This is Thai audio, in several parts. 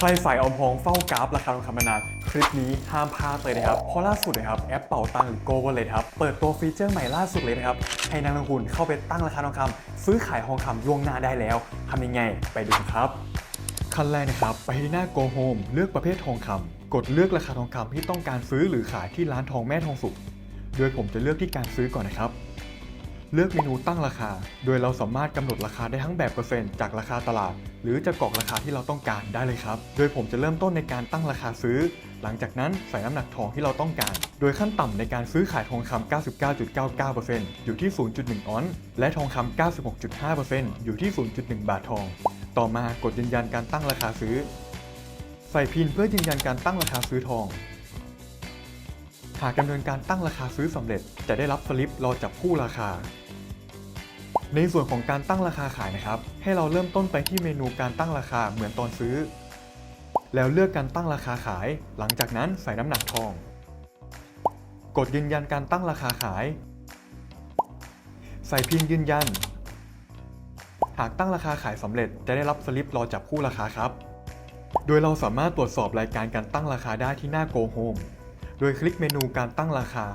ใครใฝ่อาพองเฝ้ากราฟราคาทองคำมานานคลิปนี้ห้ามพลาดเลยนะครับ เพราะล่าสุดนะครับแอปเป่าตังหรือโกวเลยครับเปิดตัวฟีเจอร์ใหม่ล่าสุดเลยนะครับ ให้นักลงทุนเข้าไปตั้งราคาทองคำซื้อขายทองคำล่วงหน้าได้แล้วทำยังไงไปดูครับขั้นแรกนะครับ ไปที่หน้า Go Home เลือกประเภททองคำกดเลือกราคาทองคำที่ต้องการซื้อหรือขายที่ร้านทองแม่ทองสุกโดยผมจะเลือกที่การซื้อก่อนนะครับ เลือกเมนูตั้งราคา โดยเราสามารถกำหนดราคาได้ทั้งแบบเปอร์เซ็นต์จากราคาตลาด หรือจะกรอกราคาที่เราต้องการได้เลยครับ โดยผมจะเริ่มต้นในการตั้งราคาซื้อ หลังจากนั้นใส่น้ำหนักทองที่เราต้องการ โดยขั้นต่ำในการซื้อขายทองคำ 99.99%อยู่ที่ 0.1 ออนซ์ และทองคำ 96.5%อยู่ที่ 0.1 บาททอง ต่อมากดยืนยันการตั้งราคาซื้อ ใส่พินเพื่อยืนยันการตั้งราคาซื้อทอง หากดำเนินการตั้งราคาซื้อสำเร็จ จะได้รับสลิปรอจับคู่ราคา ในส่วนของการตั้งราคาขายนะครับ ให้เราเริ่มต้นไปที่เมนูการตั้งราคาเหมือนตอนซื้อ แล้วเลือกการตั้งราคาขาย หลังจากนั้นใส่น้ำหนักทอง กดยืนยันการตั้งราคาขาย ใส่พินยืนยัน หากตั้งราคาขายสำเร็จจะได้รับสลิปรอจับคู่ราคาครับ โดยเราสามารถตรวจสอบรายการการตั้งราคาได้ที่หน้า Go Home โดยคลิกเมนูการตั้งราคา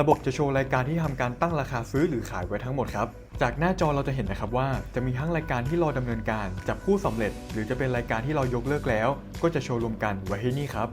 ระบบจะโชว์รายการที่ทำการตั้งราคาซื้อหรือขายไว้ทั้งหมดครับ จากหน้าจอเราจะเห็นนะครับว่า จะมีทั้งรายการที่รอดำเนินการจับคู่สำเร็จ หรือจะเป็นรายการที่เรายกเลิกแล้ว ก็จะโชว์รวมกันไว้ที่นี่ครับ